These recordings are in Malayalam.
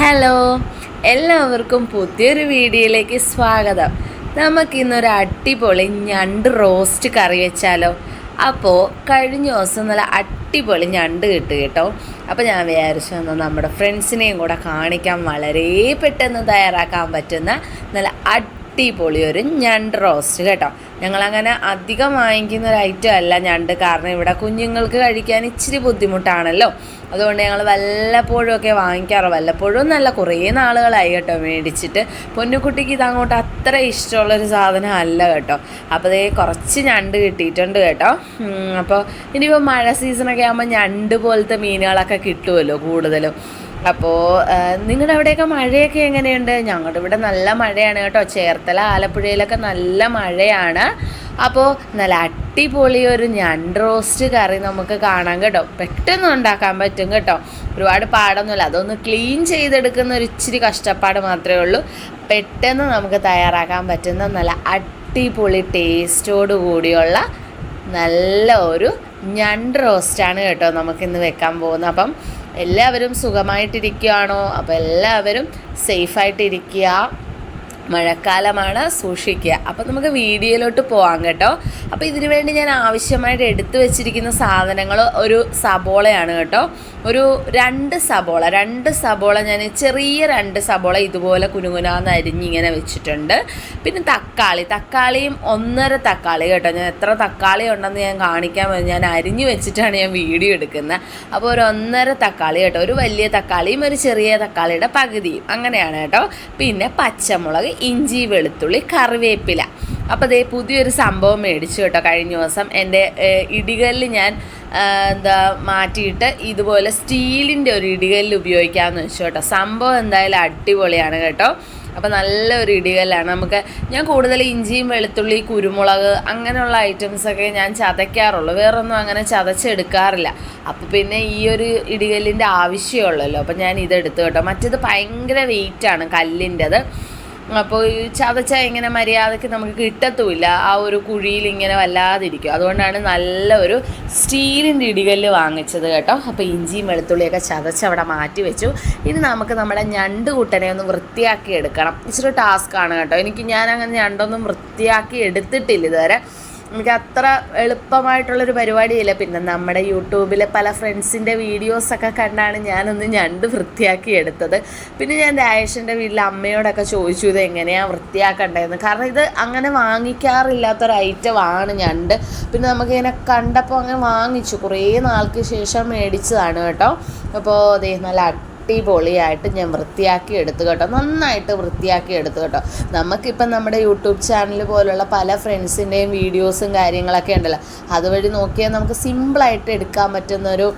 ഹലോ എല്ലാവർക്കും പുതിയൊരു വീഡിയോയിലേക്ക് സ്വാഗതം. നമുക്കിന്നൊരു അടിപൊളി ഞണ്ട് റോസ്റ്റ് കറി വെച്ചാലോ. അപ്പോൾ കഴിഞ്ഞ ദിവസം നല്ല അടിപൊളി ഞണ്ട് കിട്ടും കേട്ടോ. അപ്പോൾ ഞാൻ വിചാരിച്ചു എന്നാൽ നമ്മുടെ ഫ്രണ്ട്സിനെയും കൂടെ കാണിക്കാൻ വളരെ പെട്ടെന്ന് തയ്യാറാക്കാൻ പറ്റുന്ന നല്ല അടിപൊളി ഒരു ഞണ്ട് റോസ്റ്റ് കേട്ടോ. ഞങ്ങളങ്ങനെ അധികം വാങ്ങിക്കുന്ന ഒരു ഐറ്റം അല്ല ഞണ്ട്. കാരണം ഇവിടെ കുഞ്ഞുങ്ങൾക്ക് കഴിക്കാൻ ഇച്ചിരി ബുദ്ധിമുട്ടാണല്ലോ. അതുകൊണ്ട് ഞങ്ങൾ വല്ലപ്പോഴും ഒക്കെ വാങ്ങിക്കാറ്. വല്ലപ്പോഴും നല്ല കുറേ നാളുകളായി കേട്ടോ മേടിച്ചിട്ട്. പൊന്നുകുട്ടിക്ക് ഇത് അങ്ങോട്ട് അത്ര ഇഷ്ടമുള്ളൊരു സാധനം അല്ല കേട്ടോ. അപ്പോൾ ദേ കുറച്ച് ഞണ്ട് കിട്ടിയിട്ടുണ്ട് കേട്ടോ. അപ്പോൾ ഇനിയിപ്പോൾ മഴ സീസണൊക്കെ ആകുമ്പോൾ ഞണ്ട് പോലത്തെ മീനുകളൊക്കെ കിട്ടുമല്ലോ കൂടുതലും. അപ്പോൾ നിങ്ങളുടെ അവിടെയൊക്കെ മഴയൊക്കെ എങ്ങനെയുണ്ട്? ഞങ്ങളുടെ ഇവിടെ നല്ല മഴയാണ് കേട്ടോ. ചേർത്തല ആലപ്പുഴയിലൊക്കെ നല്ല മഴയാണ്. അപ്പോൾ നല്ല അടിപൊളി ഒരു ഞണ്ട് റോസ്റ്റ് കറി നമുക്ക് കാണാം കേട്ടോ. പെട്ടെന്ന് ഉണ്ടാക്കാൻ പറ്റും കേട്ടോ. ഒരുപാട് പാടൊന്നുമില്ല. അതൊന്ന് ക്ലീൻ ചെയ്തെടുക്കുന്ന ഒരു ഇച്ചിരി കഷ്ടപ്പാട് മാത്രമേ ഉള്ളൂ. പെട്ടെന്ന് നമുക്ക് തയ്യാറാക്കാൻ പറ്റുന്ന നല്ല അടിപൊളി ടേസ്റ്റോട് കൂടിയുള്ള നല്ല ഒരു ഞണ്ട് റോസ്റ്റാണ് കേട്ടോ നമുക്കിന്ന് വെക്കാൻ പോകുന്നത്. അപ്പം എല്ലാവരും സുഖമായിട്ടിരിക്കുകയാണോ? അപ്പോൾ എല്ലാവരും സേഫായിട്ടിരിക്കുക. മഴക്കാലമാണ് സൂക്ഷിക്കുക. അപ്പോൾ നമുക്ക് വീഡിയോയിലോട്ട് പോവാം കേട്ടോ. അപ്പോൾ ഇതിനു വേണ്ടി ഞാൻ ആവശ്യമായിട്ട് എടുത്തു വെച്ചിരിക്കുന്ന സാധനങ്ങൾ ഒരു സബോളയാണ് കേട്ടോ. ഒരു രണ്ട് സബോള രണ്ട് സബോള ഞാൻ ചെറിയ രണ്ട് സബോള ഇതുപോലെ കുനുകുനാന്ന് അരിഞ്ഞിങ്ങനെ വെച്ചിട്ടുണ്ട്. പിന്നെ തക്കാളി തക്കാളിയും ഒന്നര തക്കാളി കേട്ടോ. ഞാൻ എത്ര തക്കാളി ഉണ്ടെന്ന് ഞാൻ കാണിക്കാൻ ഞാൻ അരിഞ്ഞു വെച്ചിട്ടാണ് ഞാൻ വീഡിയോ എടുക്കുന്നത് അപ്പോൾ ഒരു ഒന്നര തക്കാളി കേട്ടോ. ഒരു വലിയ തക്കാളിയും ഒരു ചെറിയ തക്കാളിയുടെ പകുതിയും. അങ്ങനെയാണ് കേട്ടോ. പിന്നെ പച്ചമുളക് ഇഞ്ചി വെളുത്തുള്ളി കറിവേപ്പില. അപ്പോൾ ദേ പുതിയൊരു സംഭവം മേടിച്ചു കേട്ടോ. കഴിഞ്ഞ ദിവസം എന്റെ ഇടികളിൽ ഞാൻ എന്താ മാറ്റിയിട്ട് ഇതുപോലെ സ്റ്റീലിന്റെ ഒരു ഇടികല്ല് ഉപയോഗിക്കാമെന്ന് വെച്ചു കേട്ടോ. സംഭവം എന്തായാലും അടിപൊളിയാണ് കേട്ടോ. അപ്പോൾ നല്ലൊരു ഇടികല്ലാണ്. നമുക്ക് ഞാൻ കൂടുതൽ ഇഞ്ചിയും വെളുത്തുള്ളി കുരുമുളക് അങ്ങനെയുള്ള ഐറ്റംസൊക്കെ ഞാൻ ചതയ്ക്കാറുള്ളൂ. വേറൊന്നും അങ്ങനെ ചതച്ചെടുക്കാറില്ല. അപ്പോൾ പിന്നെ ഈ ഒരു ഇടികല്ലിന്റെ ആവശ്യമുള്ളല്ലോ. അപ്പോൾ ഞാൻ ഇതെടുത്ത് കേട്ടോ. മറ്റേത് ഭയങ്കര വെയിറ്റാണ് കല്ലിന്റെത് അപ്പോൾ ഈ ചതച്ച ഇങ്ങനെ മര്യാദയ്ക്ക് നമുക്ക് കിട്ടത്തുമില്ല. ആ ഒരു കുഴിയിൽ ഇങ്ങനെ വല്ലാതിരിക്കും. അതുകൊണ്ടാണ് നല്ല ഒരു സ്റ്റീലിന്റെ ഇടികല്ല് വാങ്ങിച്ചത് കേട്ടോ. അപ്പോൾ ഇഞ്ചിയും വെളുത്തുള്ളിയൊക്കെ ചതച്ച് അവിടെ മാറ്റി വെച്ചു. ഇനി നമുക്ക് നമ്മുടെ ഞണ്ട് കൂട്ടനെ ഒന്ന് വൃത്തിയാക്കി എടുക്കണം. ഇച്ചിരി ടാസ്ക്കാണ് കേട്ടോ. എനിക്ക് ഞാൻ അങ്ങനെ ഞണ്ടൊന്നും വൃത്തിയാക്കി എടുത്തിട്ടില്ല ഇതുവരെ. എനിക്ക് അത്ര എളുപ്പമായിട്ടുള്ളൊരു പരിപാടിയില്ല. പിന്നെ നമ്മുടെ യൂട്യൂബിലെ പല ഫ്രണ്ട്സിന്റെ വീഡിയോസൊക്കെ കണ്ടാണ് ഞാനൊന്ന് ഞണ്ട് വൃത്തിയാക്കി എടുത്തത്. പിന്നെ ഞാൻ രാജേഷിന്റെ വീട്ടിലെ അമ്മയോടൊക്കെ ചോദിച്ചു ഇത് എങ്ങനെയാണ് വൃത്തിയാക്കണ്ടതെന്ന്? കാരണം ഇത് അങ്ങനെ വാങ്ങിക്കാറില്ലാത്തൊരു ഐറ്റമാണ് ഞണ്ട്. പിന്നെ നമുക്കിങ്ങനെ കണ്ടപ്പോൾ അങ്ങനെ വാങ്ങിച്ചു. കുറേ നാൾക്ക് ശേഷം മേടിച്ചതാണ് കേട്ടോ. അപ്പോൾ അതേ നല്ല അടിപൊളിയായിട്ട് ഞാൻ വൃത്തിയാക്കി എടുത്തു കേട്ടോ. നന്നായിട്ട് വൃത്തിയാക്കി എടുത്തു കേട്ടോ. നമുക്കിപ്പം നമ്മുടെ യൂട്യൂബ് ചാനൽ പോലുള്ള പല ഫ്രണ്ട്സിന്റെയും വീഡിയോസും കാര്യങ്ങളൊക്കെ ഉണ്ടല്ലോ. അതുവഴി നോക്കിയാൽ നമുക്ക് സിമ്പിളായിട്ട് എടുക്കാൻ പറ്റുന്നൊരു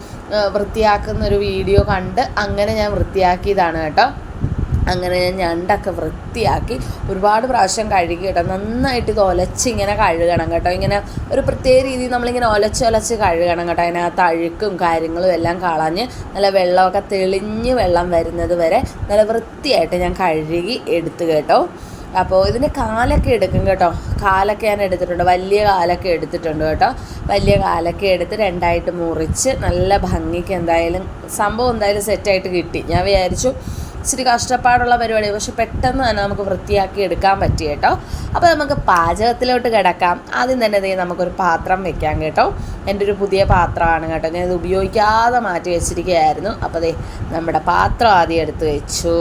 വൃത്തിയാക്കുന്നൊരു വീഡിയോ കണ്ട് അങ്ങനെ ഞാൻ വൃത്തിയാക്കിയതാണ് കേട്ടോ. അങ്ങനെ ഞാൻ ഞണ്ടൊക്കെ വൃത്തിയാക്കി ഒരുപാട് പ്രാവശ്യം കഴുകി കേട്ടോ. നന്നായിട്ട് ഇത് ഇങ്ങനെ കഴുകണം കേട്ടോ. ഇങ്ങനെ ഒരു പ്രത്യേക രീതിയിൽ നമ്മളിങ്ങനെ ഒലച്ച് ഒലച്ച് കഴുകണം കേട്ടോ. അതിനകത്ത് അഴുക്കും കാര്യങ്ങളും എല്ലാം കളഞ്ഞ് നല്ല വെള്ളമൊക്കെ തെളിഞ്ഞ് വെള്ളം വരുന്നത് വരെ നല്ല വൃത്തിയായിട്ട് ഞാൻ കഴുകി എടുത്തു കേട്ടോ. അപ്പോൾ ഇതിന് കാലൊക്കെ എടുക്കും കേട്ടോ. കാലൊക്കെ ഞാൻ എടുത്തിട്ടുണ്ട്. വലിയ കാലൊക്കെ എടുത്തിട്ടുണ്ട് കേട്ടോ. വലിയ കാലൊക്കെ എടുത്ത് രണ്ടായിട്ട് മുറിച്ച് നല്ല ഭംഗിക്ക് എന്തായാലും സംഭവം എന്തായാലും സെറ്റായിട്ട് കിട്ടി. ഞാൻ വിചാരിച്ചു ഇച്ചിരി കഷ്ടപ്പാടുള്ള പരിപാടി പക്ഷെ പെട്ടെന്ന് തന്നെ നമുക്ക് വൃത്തിയാക്കി എടുക്കാൻ പറ്റി കേട്ടോ. അപ്പോൾ നമുക്ക് പാചകത്തിലോട്ട് കിടക്കാം. ആദ്യം തന്നെ ദേ നമുക്കൊരു പാത്രം വെക്കാം കേട്ടോ. എന്റെ ഒരു പുതിയ പാത്രമാണ് കേട്ടോ. ഞാൻ ഇത് ഉപയോഗിക്കാതെ മാറ്റി വെച്ചിരിക്കുകയായിരുന്നു. അപ്പോൾ ദേ നമ്മുടെ പാത്രം ആദ്യം എടുത്ത് വെച്ചു.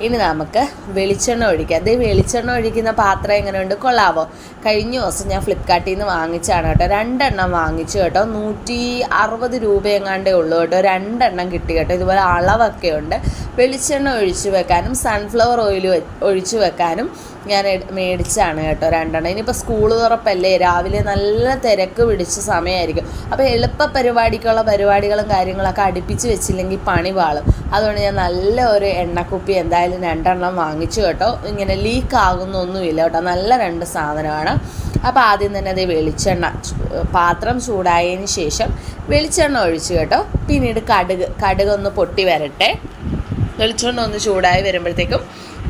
ഇനി നമുക്ക് വെളിച്ചെണ്ണ ഒഴിക്കാം. ദേ വെളിച്ചെണ്ണ ഒഴിക്കുന്ന പാത്രം എങ്ങനെയുണ്ട്? കൊള്ളാവോ? കഴിഞ്ഞ ദിവസം ഞാൻ ഫ്ലിപ്കാർട്ടിൽ നിന്ന് വാങ്ങിച്ചാണ് കേട്ടോ. രണ്ടെണ്ണം വാങ്ങിച്ചു കേട്ടോ. നൂറ്റി അറുപത് രൂപ എങ്ങാണ്ടേ ഉള്ളൂ കേട്ടോ. രണ്ടെണ്ണം കിട്ടി കേട്ടോ. ഇതുപോലെ അളവൊക്കെ ഉണ്ട്. വെളിച്ചെണ്ണ ഒഴിച്ചു വെക്കാനും സൺഫ്ലവർ ഓയിൽ ഒഴിച്ചു വെക്കാനും ഞാൻ മേടിച്ചാണ് കേട്ടോ രണ്ടെണ്ണം. ഇനിയിപ്പോൾ സ്കൂൾ തുറപ്പല്ലേ? രാവിലെ നല്ല തിരക്ക് പിടിച്ച സമയമായിരിക്കും അപ്പോൾ എളുപ്പ പരിപാടിക്കുള്ള പരിപാടികളും കാര്യങ്ങളൊക്കെ അടുപ്പിച്ച് വെച്ചില്ലെങ്കിൽ പണി പാളും. അതുകൊണ്ട് ഞാൻ നല്ല ഒരു എണ്ണക്കുപ്പി എന്തായാലും രണ്ടെണ്ണം വാങ്ങിച്ചു കേട്ടോ. ഇങ്ങനെ ലീക്ക് ആകുന്നൊന്നുമില്ല കേട്ടോ. നല്ല രണ്ട് സാധനമാണ്. അപ്പോൾ ആദ്യം തന്നെ അത് വെളിച്ചെണ്ണ പാത്രം ചൂടായതിന് ശേഷം വെളിച്ചെണ്ണ ഒഴിച്ചു കേട്ടോ. പിന്നീട് കടുക് കടുക് ഒന്ന് പൊട്ടി വരട്ടെ. വെളിച്ചെണ്ണ ഒന്ന് ചൂടായി വരുമ്പോഴത്തേക്കും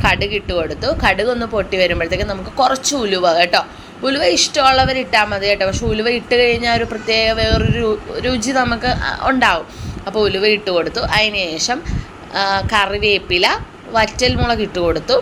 കടുക് ഇട്ട് കൊടുത്തു. കടുക് ഒന്ന് പൊട്ടി വരുമ്പോഴത്തേക്കും നമുക്ക് കുറച്ച് ഉലുവ കേട്ടോ. ഉലുവ ഇഷ്ടമുള്ളവർ ഇട്ടാൽ മതി കേട്ടോ. പക്ഷെ ഉലുവ ഇട്ട് കഴിഞ്ഞാൽ ഒരു പ്രത്യേക വേറൊരു രുചി നമുക്ക് ഉണ്ടാവും. അപ്പോൾ ഉലുവ ഇട്ട് കൊടുത്തു. അതിന് ശേഷം കറിവേപ്പില വറ്റൽമുളക് ഇട്ട് കൊടുത്തു.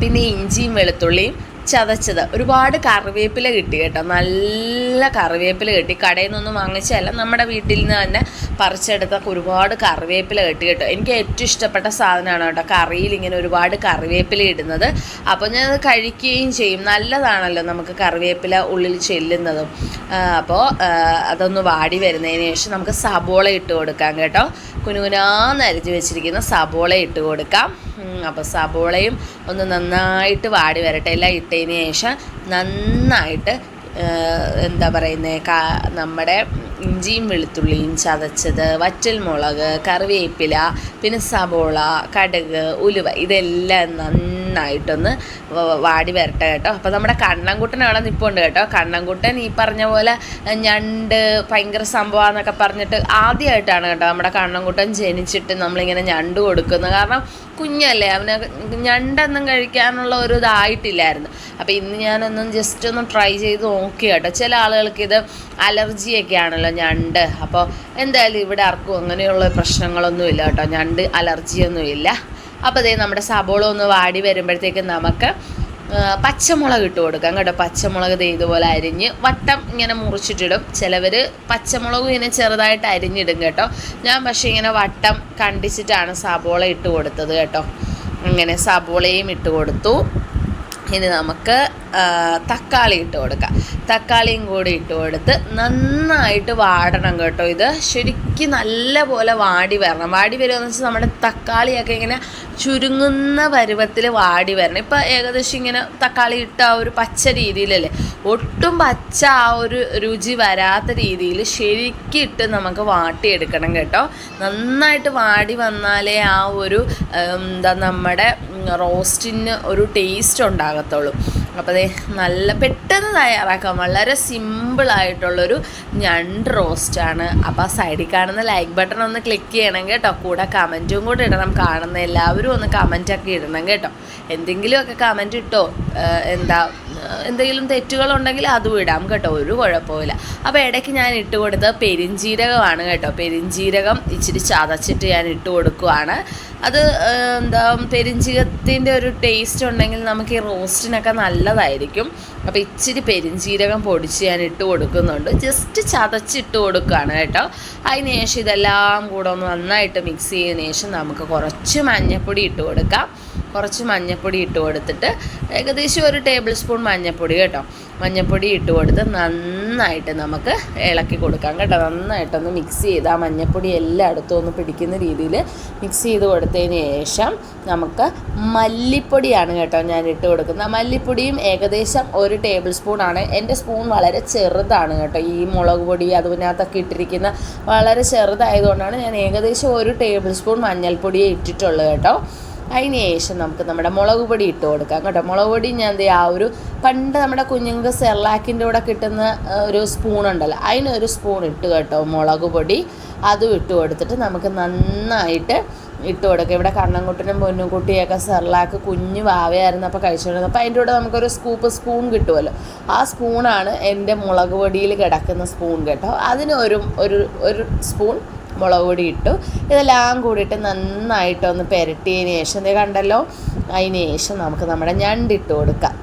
പിന്നെ ഇഞ്ചിയും വെളുത്തുള്ളിയും ചതച്ചത്. ഒരുപാട് കറിവേപ്പില കിട്ടി കേട്ടോ. നല്ല കറിവേപ്പില കിട്ടി. കടയിൽ നിന്നൊന്നും വാങ്ങിച്ചതല്ല. നമ്മുടെ വീട്ടിൽ നിന്ന് തന്നെ പറിച്ചെടുത്ത ഒരുപാട് കറിവേപ്പില കെട്ടി കേട്ടോ. എനിക്ക് ഏറ്റവും ഇഷ്ടപ്പെട്ട സാധനമാണ് കേട്ടോ കറിയിൽ ഇങ്ങനെ ഒരുപാട് കറിവേപ്പില ഇടുന്നത്. അപ്പോൾ ഞാൻ അത് കഴിക്കുകയും ചെയ്യും. നല്ലതാണല്ലോ നമുക്ക് കറിവേപ്പില ഉള്ളിൽ ചെല്ലുന്നതും. അപ്പോൾ അതൊന്ന് വാടി വരുന്നതിന് ശേഷം നമുക്ക് സബോള ഇട്ട് കൊടുക്കാം കേട്ടോ. കുനുകുനാന്ന് അരിഞ്ഞ് വെച്ചിരിക്കുന്ന സബോള ഇട്ട് കൊടുക്കാം. അപ്പോൾ സബോളയും ഒന്ന് നന്നായിട്ട് വാടി വരട്ടെ. എല്ലാം ഇട്ടതിന് ശേഷം നന്നായിട്ട് എന്താ പറയുന്നത് നമ്മുടെ ഇഞ്ചിയും വെളുത്തുള്ളിയും ചതച്ചത് വറ്റൽ മുളക് കറിവേപ്പില പിന്നെ സബോള കടുക് ഉലുവ ഇതെല്ലാം നന്നായിട്ടൊന്ന് വാടി വരട്ടെ കേട്ടോ. അപ്പോൾ നമ്മുടെ കണ്ണൻകുട്ടൻ അവിടെ നിൽപ്പുണ്ട് കേട്ടോ. കണ്ണൻകുട്ടൻ ഈ പറഞ്ഞ പോലെ ഞണ്ട് ഭയങ്കര സംഭവമാണെന്നൊക്കെ പറഞ്ഞിട്ട് ആദ്യമായിട്ടാണ് കേട്ടോ നമ്മുടെ കണ്ണൻകുട്ടൻ ജനിച്ചിട്ട് നമ്മളിങ്ങനെ ഞണ്ട് കൊടുക്കുന്നത്. കാരണം കുഞ്ഞല്ലേ അവന് ഞണ്ടൊന്നും കഴിക്കാനുള്ള ഒരു ഇതായിട്ടില്ലായിരുന്നു. അപ്പോൾ ഇന്ന് ഞാനൊന്നും ജസ്റ്റ് ഒന്ന് ട്രൈ ചെയ്ത് നോക്കി കേട്ടോ. ചില ആളുകൾക്ക് ഇത് അലർജിയൊക്കെ ആണല്ലോ ഞണ്ട്. അപ്പോൾ എന്തായാലും ഇവിടെ ആർക്കും അങ്ങനെയുള്ള പ്രശ്നങ്ങളൊന്നുമില്ല കേട്ടോ. ഞണ്ട് അലർജിയൊന്നുമില്ല. അപ്പോൾ അതേ നമ്മുടെ സബോള ഒന്ന് വാടി വരുമ്പോഴത്തേക്ക് നമുക്ക് പച്ചമുളക് ഇട്ട് കൊടുക്കാം കേട്ടോ. പച്ചമുളക് ദേ ഇതുപോലെ അരിഞ്ഞ് വട്ടം ഇങ്ങനെ മുറിച്ചിട്ടിടും. ചിലവർ പച്ചമുളകും ഇങ്ങനെ ചെറുതായിട്ട് അരിഞ്ഞിടും കേട്ടോ. ഞാൻ പക്ഷേ ഇങ്ങനെ വട്ടം കണ്ടിച്ചിട്ടാണ് സബോള ഇട്ട് കൊടുത്തത് കേട്ടോ. അങ്ങനെ സബോളയും ഇട്ട് കൊടുത്തു. ഇനി നമുക്ക് തക്കാളി ഇട്ട് കൊടുക്കാം. തക്കാളിയും കൂടി ഇട്ട് കൊടുത്ത് നന്നായിട്ട് വാടണം കേട്ടോ ഇത്. ശരിക്കും നല്ല പോലെ വാടി വരണം. വാടി വരുമെന്ന് വെച്ചാൽ നമ്മുടെ തക്കാളിയൊക്കെ ഇങ്ങനെ ചുരുങ്ങുന്ന പരുവത്തിൽ വാടി വരണം. ഇപ്പം ഏകദേശം ഇങ്ങനെ തക്കാളി ഇട്ട ആ ഒരു പച്ച രീതിയിലല്ലേ? ഒട്ടും പച്ച ആ ഒരു രുചി വരാത്ത രീതിയിൽ ശരിക്കും ഇട്ട് നമുക്ക് വാട്ടിയെടുക്കണം കേട്ടോ. നന്നായിട്ട് വാടി വന്നാലേ ആ ഒരു എന്താ നമ്മുടെ റോസ്റ്റിന് ഒരു ടേസ്റ്റ് ഉണ്ടാകത്തുള്ളൂ. അപ്പോൾ അതെ നല്ല പെട്ടെന്ന് തയ്യാറാക്കാം. വളരെ സിമ്പിളായിട്ടുള്ളൊരു ഞണ്ട് റോസ്റ്റാണ് അപ്പോൾ സൈഡിൽ കാണുന്ന ലൈക്ക് ബട്ടൺ ഒന്ന് ക്ലിക്ക് ചെയ്യണം കേട്ടോ. കൂടെ കമന്റും കൂടെ ഇടണം. കാണുന്ന എല്ലാവരും ഒന്ന് കമന്റൊക്കെ ഇടണം കേട്ടോ. എന്തെങ്കിലുമൊക്കെ കമന്റ് ഇട്ടോ? എന്താ എന്തെങ്കിലും തെറ്റുകളുണ്ടെങ്കിൽ അതും ഇടാം കേട്ടോ ഒരു കുഴപ്പമില്ല അപ്പോൾ ഇടയ്ക്ക് ഞാൻ ഇട്ട് കൊടുത്തത് പെരിഞ്ജീരകമാണ് കേട്ടോ. പെരിഞ്ജീരകം ഇച്ചിരി ചതച്ചിട്ട് ഞാൻ ഇട്ട് കൊടുക്കുവാണ്. അത് എന്താ പെരിഞ്ജീരകത്തിന്റെ ഒരു ടേസ്റ്റ് ഉണ്ടെങ്കിൽ നമുക്ക് ഈ റോസ്റ്റിനൊക്കെ നല്ലതായിരിക്കും. അപ്പോൾ ഇച്ചിരി പെരിഞ്ജീരകം പൊടിച്ച് ഞാൻ ഇട്ട് കൊടുക്കുന്നുണ്ട്. ജസ്റ്റ് ചതച്ചിട്ട് കൊടുക്കുകയാണ് കേട്ടോ. അതിന് ശേഷം ഇതെല്ലാം കൂടെ ഒന്ന് നന്നായിട്ട് മിക്സ് ചെയ്തതിന് ശേഷം നമുക്ക് കുറച്ച് മഞ്ഞൾപ്പൊടി ഇട്ട് കൊടുക്കാം. കുറച്ച് മഞ്ഞൾപ്പൊടി ഇട്ട് കൊടുത്തിട്ട് ഏകദേശം ഒരു ടേബിൾ സ്പൂൺ മഞ്ഞൾപ്പൊടി കേട്ടോ. മഞ്ഞൾപ്പൊടി ഇട്ട് കൊടുത്ത് നന്നായിട്ട് നമുക്ക് ഇളക്കി കൊടുക്കാം കേട്ടോ. നന്നായിട്ടൊന്ന് മിക്സ് ചെയ്ത് ആ മഞ്ഞൾപ്പൊടി എല്ലായിടത്തും ഒന്ന് പിടിക്കുന്ന രീതിയിൽ മിക്സ് ചെയ്ത് കൊടുത്തതിന് ശേഷം നമുക്ക് മല്ലിപ്പൊടിയാണ് കേട്ടോ ഞാൻ ഇട്ട് കൊടുക്കുന്നത്. മല്ലിപ്പൊടിയും ഏകദേശം ഒരു ടേബിൾ സ്പൂണാണ് എന്റെ സ്പൂൺ വളരെ ചെറുതാണ് കേട്ടോ. ഈ മുളക് പൊടി അതിനകത്തൊക്കെ ഇട്ടിരിക്കുന്ന വളരെ ചെറുതായതുകൊണ്ടാണ് ഞാൻ ഏകദേശം ഒരു ടേബിൾ സ്പൂൺ മഞ്ഞൾപ്പൊടിയെ ഇട്ടിട്ടുള്ളൂ കേട്ടോ. അതിന് ശേഷം നമുക്ക് നമ്മുടെ മുളക് പൊടി ഇട്ട് കൊടുക്കാം കേട്ടോ. മുളക് പൊടി ഞാൻ ദേ ആ ഒരു പണ്ട് നമ്മുടെ കുഞ്ഞുങ്ങൾക്ക് സെർലാക്കിന്റെ കൂടെ കിട്ടുന്ന ഒരു സ്പൂൺ ഉണ്ടല്ലോ. അതിനൊരു സ്പൂൺ ഇട്ട് കേട്ടോ മുളക് പൊടി. അതും ഇട്ട് കൊടുത്തിട്ട് നമുക്ക് നന്നായിട്ട് ഇട്ട് കൊടുക്കുക ഇവിടെ കണ്ണൻകുട്ടനും പൊന്നുകുട്ടിയൊക്കെ സെർലാക്ക് കുഞ്ഞു വാവയായിരുന്നു അപ്പോൾ കഴിച്ചുകൊണ്ടിരുന്നത്. അപ്പോൾ അതിന്റെ കൂടെ നമുക്കൊരു സ്കൂപ്പ് സ്പൂൺ കിട്ടുമല്ലോ. ആ സ്പൂണാണ് എന്റെ മുളക് പൊടിയിൽ കിടക്കുന്ന സ്പൂൺ കേട്ടോ. അതിന് ഒരു ഒരു സ്പൂൺ മുളക് പൊടി ഇട്ടു. ഇതെല്ലാം കൂടിയിട്ട് നന്നായിട്ടൊന്ന് പുരട്ടിയതിന് ശേഷം ഇത് കണ്ടല്ലോ? അതിന് ശേഷം നമുക്ക് നമ്മുടെ ഞണ്ടിട്ട് കൊടുക്കാം.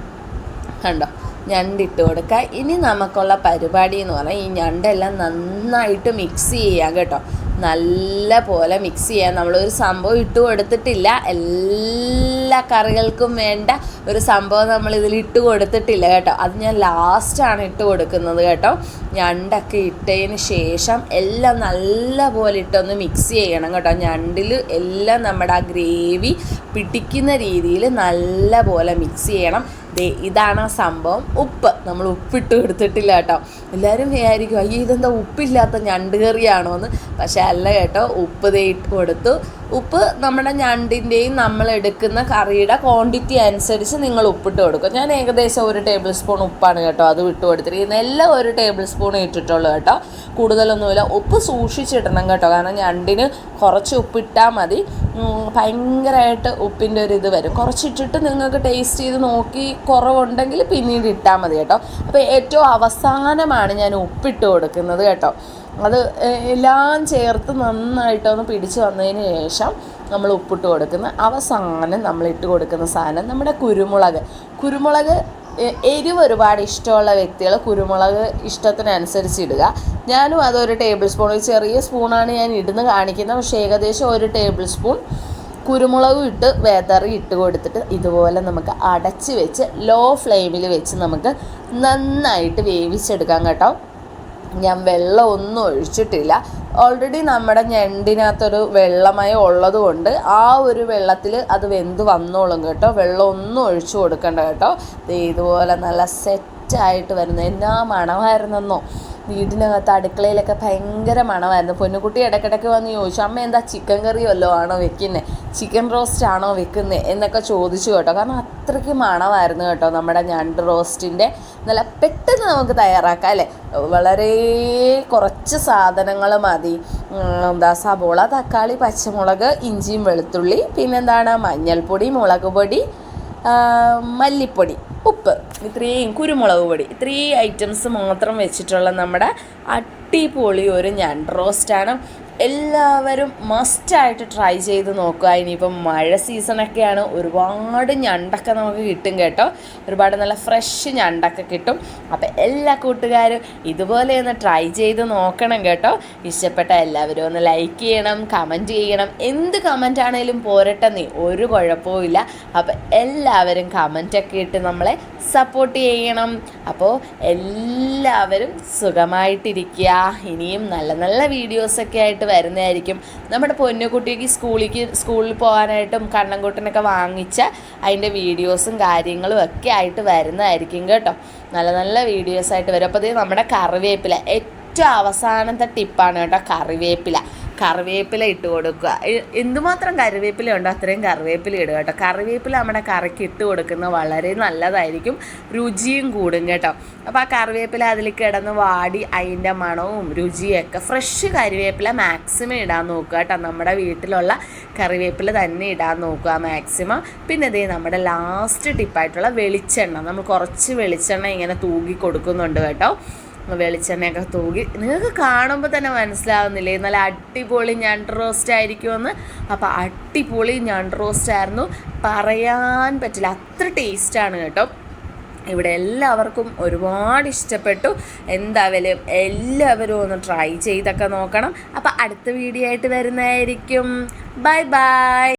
കണ്ടോ? ഞണ്ടിട്ട് കൊടുക്കുക ഇനി നമുക്കുള്ള പരിപാടി എന്ന് പറഞ്ഞാൽ ഈ ഞണ്ടെല്ലാം നന്നായിട്ട് മിക്സ് ചെയ്യാം കേട്ടോ. നല്ല പോലെ മിക്സ് ചെയ്യാം നമ്മളൊരു സംഭവം ഇട്ട് കൊടുത്തിട്ടില്ല. എല്ലാ കറികൾക്കും വേണ്ട ഒരു സംഭവം നമ്മൾ ഇതിൽ ഇട്ട് കൊടുത്തിട്ടില്ല കേട്ടോ. അത് ഞാൻ ലാസ്റ്റാണ് ഇട്ട് കൊടുക്കുന്നത് കേട്ടോ. ഞണ്ടൊക്കെ ഇട്ടതിന് ശേഷം എല്ലാം നല്ല പോലെ ഇട്ടൊന്ന് മിക്സ് ചെയ്യണം കേട്ടോ. ഞണ്ടിൽ എല്ലാം നമ്മുടെ ആ ഗ്രേവി പിടിക്കുന്ന രീതിയിൽ നല്ല പോലെ മിക്സ് ചെയ്യണം. ദേ ഇതാണ് ആ സംഭവം. ഉപ്പ്. നമ്മൾ ഉപ്പിട്ട് കൊടുത്തിട്ടില്ല കേട്ടോ. എല്ലാവരും വിചാരിക്കും അയ്യോ ഇതെന്താ ഉപ്പില്ലാത്ത ഞണ്ട് കറിയാണോ എന്ന് പക്ഷേ അല്ല കേട്ടോ ഉപ്പ് ദേ ഇട്ട് കൊടുത്തു. ഉപ്പ് നമ്മുടെ ഞണ്ടിന്റെയും നമ്മൾ എടുക്കുന്ന കറിയുടെ ക്വാണ്ടിറ്റി അനുസരിച്ച് നിങ്ങൾ ഉപ്പിട്ട് കൊടുക്കും. ഞാൻ ഏകദേശം ഒരു ടേബിൾ സ്പൂൺ ഉപ്പാണ് കേട്ടോ അത് വിട്ടു കൊടുത്തിരിക്കുന്നത്. എല്ലാം ഒരു ടേബിൾ സ്പൂൺ ഇട്ടിട്ടുള്ളൂ കേട്ടോ. കൂടുതലൊന്നുമില്ല. ഉപ്പ് സൂക്ഷിച്ചിടണം കേട്ടോ. കാരണം ഞണ്ടിന് കുറച്ച് ഉപ്പിട്ടാൽ മതി. ഭയങ്കരമായിട്ട് ഉപ്പിന്റെ ഒരു ഇത് വരും. കുറച്ചിട്ടിട്ട് നിങ്ങൾക്ക് ടേസ്റ്റ് ചെയ്ത് നോക്കി കുറവുണ്ടെങ്കിൽ പിന്നീട് ഇട്ടാൽ മതി കേട്ടോ. അപ്പോൾ ഏറ്റവും അവസാനമാണ് ഞാൻ ഉപ്പിട്ട് കൊടുക്കുന്നത് കേട്ടോ. അത് എല്ലാം ചേർത്ത് നന്നായിട്ടൊന്ന് പിടിച്ച് വന്നതിന് ശേഷം നമ്മൾ ഉപ്പിട്ട് കൊടുക്കുന്ന അവസാനം നമ്മൾ ഇട്ട് കൊടുക്കുന്ന സാധനം നമ്മുടെ കുരുമുളക്. കുരുമുളക് എരിവ് ഒരുപാട് ഇഷ്ടമുള്ള വ്യക്തികൾ കുരുമുളക് ഇഷ്ടത്തിനനുസരിച്ച് ഇടുക. ഞാനും അതൊരു ടേബിൾ സ്പൂൺ ഒരു ചെറിയ സ്പൂണാണ് ഞാൻ ഇടുന്ന് കാണിക്കുന്നത്. പക്ഷേ ഏകദേശം ഒരു ടേബിൾ സ്പൂൺ കുരുമുളകും ഇട്ട് വെതറി ഇട്ട് കൊടുത്തിട്ട് ഇതുപോലെ നമുക്ക് അടച്ച് വെച്ച് ലോ ഫ്ലെയിമിൽ വെച്ച് നമുക്ക് നന്നായിട്ട് വേവിച്ചെടുക്കാം കേട്ടോ. ഞാൻ വെള്ളം ഒന്നും ഒഴിച്ചിട്ടില്ല. ഓൾറെഡി നമ്മുടെ ഞണ്ടിനകത്തൊരു വെള്ളമയം ഉള്ളത് കൊണ്ട് ആ ഒരു വെള്ളത്തിൽ അത് വെന്ത് വന്നോളും കേട്ടോ. വെള്ളം ഒന്നും ഒഴിച്ചു കൊടുക്കണ്ട കേട്ടോ. ഇതുപോലെ നല്ല സെറ്റായിട്ട് വരുന്നത് എന്നാ മണമായിരുന്നെന്നോ. വീടിനകത്ത് അടുക്കളയിലൊക്കെ ഭയങ്കര മണമായിരുന്നു. പൊന്നുകുട്ടി ഇടയ്ക്കിടയ്ക്ക് വന്ന് ചോദിച്ചു അമ്മ എന്താ ചിക്കൻ കറി വല്ലോ ആണോ വെക്കുന്നത് ചിക്കൻ റോസ്റ്റ് ആണോ വെക്കുന്നത് എന്നൊക്കെ ചോദിച്ചു കേട്ടോ. കാരണം അത്രയ്ക്ക് മണമായിരുന്നു കേട്ടോ നമ്മുടെ ഞണ്ട് റോസ്റ്റിന്റെ നല്ല പെട്ടെന്ന് നമുക്ക് തയ്യാറാക്കാം അല്ലേ? വളരെ കുറച്ച് സാധനങ്ങൾ മതി. എന്താ സബോള തക്കാളി പച്ചമുളക് ഇഞ്ചിയും വെളുത്തുള്ളി പിന്നെന്താണ് മഞ്ഞൾപ്പൊടി മുളക് പൊടി മല്ലിപ്പൊടി. ഉപ്പ്. ഇത്രയും കുരുമുളക് പൊടി. ഇത്രയും ഐറ്റംസ് മാത്രം വെച്ചിട്ടുള്ള നമ്മുടെ അടിപൊളി ഒരു ഞണ്ട് റോസ്റ്റാണ് എല്ലാവരും മസ്റ്റായിട്ട് ട്രൈ ചെയ്ത് നോക്കുക. ഇനിയിപ്പം മഴ സീസണൊക്കെയാണ് ഒരുപാട് ഞണ്ടൊക്കെ നമുക്ക് കിട്ടും കേട്ടോ. ഒരുപാട് നല്ല ഫ്രഷ് ഞണ്ടൊക്കെ കിട്ടും. അപ്പോൾ എല്ലാ കൂട്ടുകാരും ഇതുപോലെ ഒന്ന് ട്രൈ ചെയ്ത് നോക്കണം കേട്ടോ. ഇഷ്ടപ്പെട്ട എല്ലാവരും ഒന്ന് ലൈക്ക് ചെയ്യണം കമന്റ് ചെയ്യണം. എന്ത് കമന്റ് ആണെങ്കിലും നീ ഒരു കുഴപ്പവും ഇല്ല. അപ്പോൾ എല്ലാവരും കമന്റൊക്കെ ഇട്ട് നമ്മളെ സപ്പോർട്ട് ചെയ്യണം. അപ്പോൾ എല്ലാവരും സുഖമായിട്ടിരിക്കുക. ഇനിയും നല്ല നല്ല വീഡിയോസൊക്കെ ആയിട്ട് വരുന്നതായിരിക്കും. നമ്മുടെ പൊന്നുകുട്ടിക്ക് സ്കൂളിലേക്ക് സ്കൂളിൽ പോകാനായിട്ടും കണ്ണൻകുട്ടനൊക്കെ വാങ്ങിച്ച അതിന്റെ വീഡിയോസും കാര്യങ്ങളും ഒക്കെ ആയിട്ട് വരുന്നതായിരിക്കും കേട്ടോ. നല്ല നല്ല വീഡിയോസായിട്ട് വരും. അപ്പോൾ ഇത് നമ്മുടെ കറിവേപ്പില. ഏറ്റവും അവസാനത്തെ ടിപ്പാണ് കേട്ടോ കറിവേപ്പില. കറിവേപ്പില ഇട്ട് കൊടുക്കുക. എന്തുമാത്രം കറിവേപ്പില ഉണ്ടോ അത്രയും കറിവേപ്പില ഇടുക കേട്ടോ. കറിവേപ്പില നമ്മുടെ കറിക്ക് ഇട്ട് കൊടുക്കുന്നത് വളരെ നല്ലതായിരിക്കും. രുചിയും കൂടും കേട്ടോ. അപ്പോൾ ആ കറിവേപ്പില അതിൽ കിടന്ന് വാടി അതിന്റെ മണവും രുചിയൊക്കെ ഫ്രഷ് കറിവേപ്പില മാക്സിമം ഇടാൻ നോക്കുക കേട്ടോ. നമ്മുടെ വീട്ടിലുള്ള കറിവേപ്പില തന്നെ ഇടാൻ നോക്കുക മാക്സിമം പിന്നെ ഇതേ നമ്മുടെ ലാസ്റ്റ് ടിപ്പായിട്ടുള്ള വെളിച്ചെണ്ണ. നമ്മൾ കുറച്ച് വെളിച്ചെണ്ണ ഇങ്ങനെ തൂകി കൊടുക്കുന്നുണ്ട് കേട്ടോ. വെളിച്ചെണ്ണയൊക്കെ തൂകി. നിങ്ങൾക്ക് കാണുമ്പോൾ തന്നെ മനസ്സിലാവുന്നില്ലേ? നല്ല അടിപൊളി ഞണ്ട് റോസ്റ്റ് ആയിരിക്കുമെന്ന്. അപ്പോൾ അടിപൊളി ഞണ്ട് റോസ്റ്റ് ആയിരുന്നു. പറയാൻ പറ്റില്ല. അത്ര ടേസ്റ്റാണ് കേട്ടോ. ഇവിടെ എല്ലാവർക്കും ഒരുപാട് ഇഷ്ടപ്പെട്ടു. എന്തായാലും എല്ലാവരും ഒന്ന് ട്രൈ ചെയ്തൊക്കെ നോക്കണം. അപ്പോൾ അടുത്ത വീഡിയോ ആയിട്ട് വരുന്നതായിരിക്കും. Bye bye